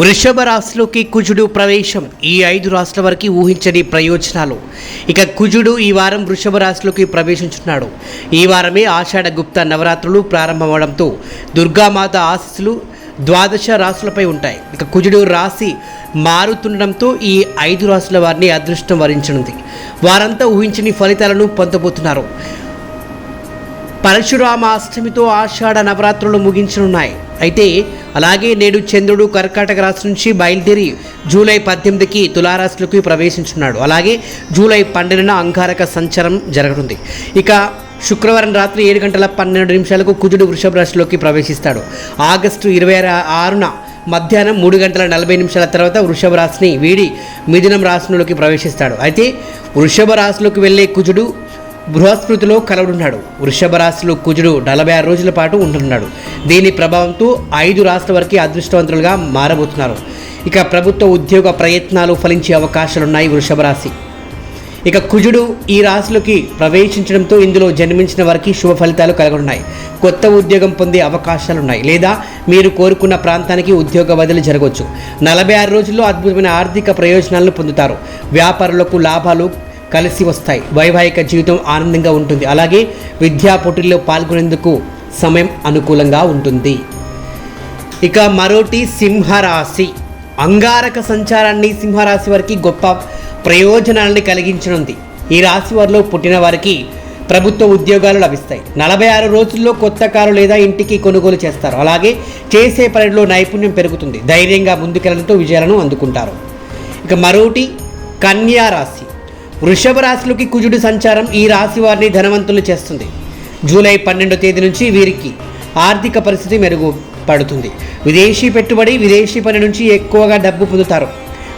వృషభ రాశిలోకి కుజుడు ప్రవేశం. ఈ ఐదు రాశుల వరకు ఊహించని ప్రయోజనాలు. ఇక కుజుడు ఈ వారం వృషభ రాశిలోకి ప్రవేశించున్నాడు. ఈ వారమే ఆషాఢ గుప్త నవరాత్రులు ప్రారంభమవడంతో దుర్గామాత ఆశీస్సులు ద్వాదశ రాశులపై ఉంటాయి. ఇక కుజుడు రాశి మారుతుండడంతో ఈ ఐదు రాశుల వారిని అదృష్టం వరించనుంది. వారంతా ఊహించని ఫలితాలను పొందబోతున్నారు. పరశురామ అష్టమితో ఆషాఢ నవరాత్రులు ముగించనున్నాయి. అయితే అలాగే నేడు చంద్రుడు కర్కాటక రాశి నుంచి బయలుదేరి జూలై పద్దెనిమిదికి తులారాశులకు ప్రవేశించున్నాడు. అలాగే జూలై పన్నెండున అంగారక సంచారం జరగనుంది. ఇక శుక్రవారం రాత్రి ఏడు గంటల పన్నెండు నిమిషాలకు కుజుడు వృషభ రాశిలోకి ప్రవేశిస్తాడు. ఆగస్టు ఇరవై ఆరున మధ్యాహ్నం మూడు గంటల నలభై నిమిషాల తర్వాత వృషభ రాశిని వీడి మిథునం రాశిలోకి ప్రవేశిస్తాడు. అయితే వృషభ రాశిలోకి వెళ్ళే కుజుడు బృహస్పతిలో కలవడున్నాడు వృషభ రాశిలో కుజుడు నలభై ఆరు రోజుల పాటు ఉంటున్నాడు దీని ప్రభావంతో ఐదు రాష్ట్రాల వరకు అదృష్టవంతులుగా మారబోతున్నారు. ఇక ప్రభుత్వ ఉద్యోగ ప్రయత్నాలు ఫలించే అవకాశాలున్నాయి వృషభ రాశి. ఇక కుజుడు ఈ రాశిలోకి ప్రవేశించడంతో ఇందులో జన్మించిన వారికి శుభ ఫలితాలు కలగనున్నాయి. కొత్త ఉద్యోగం పొందే అవకాశాలున్నాయి. లేదా మీరు కోరుకున్న ప్రాంతానికి ఉద్యోగ బదిలీ జరగవచ్చు. నలభై ఆరు రోజుల్లో అద్భుతమైన ఆర్థిక ప్రయోజనాలను పొందుతారు. వ్యాపారులకు లాభాలు కలిసి వస్తాయి. వైవాహిక జీవితం ఆనందంగా ఉంటుంది. అలాగే విద్యా పోటీల్లో పాల్గొనేందుకు సమయం అనుకూలంగా ఉంటుంది. ఇక మరోటి సింహరాశి. అంగారక సంచారాన్ని సింహరాశి వారికి గొప్ప ప్రయోజనాలని కలిగించనుంది. ఈ రాశి వారిలో పుట్టిన వారికి ప్రభుత్వ ఉద్యోగాలు లభిస్తాయి. నలభై ఆరు రోజుల్లో కొత్త కారు లేదా ఇంటికి కొనుగోలు చేస్తారు. అలాగే చేసే పనిలో నైపుణ్యం పెరుగుతుంది. ధైర్యంగా ముందుకెళ్ళడంతో విజయాలను అందుకుంటారు. ఇక మరోటి కన్యా రాశి. వృషభ రాశిలోకి కుజుడు సంచారం ఈ రాశి వారిని ధనవంతులు చేస్తుంది. జూలై పన్నెండో తేదీ నుంచి వీరికి ఆర్థిక పరిస్థితి మెరుగుపడుతుంది. విదేశీ పెట్టుబడి విదేశీ పని నుంచి ఎక్కువగా డబ్బు పొందుతారు.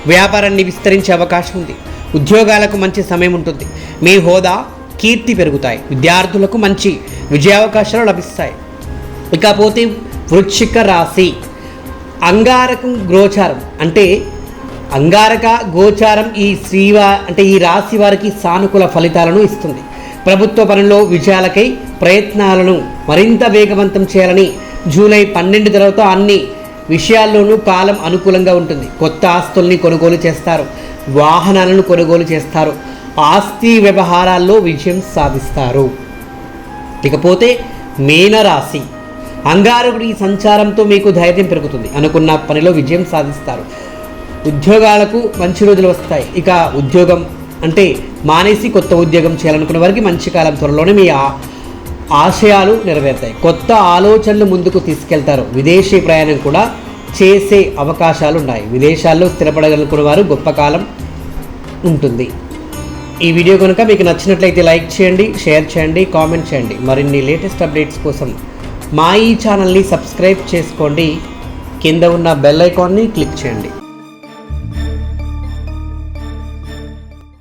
వ్యాపారాన్ని విస్తరించే అవకాశం ఉంది. ఉద్యోగాలకు మంచి సమయం ఉంటుంది. మీ హోదా కీర్తి పెరుగుతాయి. విద్యార్థులకు మంచి విజయావకాశాలు లభిస్తాయి. ఇకపోతే వృశ్చిక రాశి. అంగారకం గోచారం అంటే అంగారక గోచారం ఈ శ్రీవా అంటే ఈ రాశి వారికి సానుకూల ఫలితాలను ఇస్తుంది. ప్రభుత్వ పనుల్లో విజయాలకై ప్రయత్నాలను మరింత వేగవంతం చేయాలని జూలై పన్నెండు తర్వాత అన్ని విషయాల్లోనూ కాలం అనుకూలంగా ఉంటుంది. కొత్త ఆస్తుల్ని కొనుగోలు చేస్తారు. వాహనాలను కొనుగోలు చేస్తారు. ఆస్తి వ్యవహారాల్లో విజయం సాధిస్తారు. ఇకపోతే మీనరాశి. అంగారకుడి సంచారంతో మీకు ధైర్యం పెరుగుతుంది. అనుకున్న పనిలో విజయం సాధిస్తారు. ఉద్యోగాలకు మంచి రోజులు వస్తాయి. ఇక ఉద్యోగం అంటే మానేసి కొత్త ఉద్యోగం చేయాలనుకున్న వారికి మంచి కాలం త్వరలోనే మీ ఆ- ఆశయాలు నెరవేరుతాయి. కొత్త ఆలోచనలు ముందుకు తీసుకెళ్తారు. విదేశీ ప్రయాణం కూడా చేసే అవకాశాలు ఉన్నాయి. విదేశాల్లో స్థిరపడగలుగుకున్న వారు గొప్ప కాలం ఉంటుంది. ఈ వీడియో కనుక మీకు నచ్చినట్లయితే లైక్ చేయండి షేర్ చేయండి కామెంట్ చేయండి. మరిన్ని లేటెస్ట్ అప్డేట్స్ కోసం మా ఈ ఛానల్ని సబ్స్క్రైబ్ చేసుకోండి. కింద ఉన్న బెల్ ఐకాన్ని క్లిక్ చేయండి.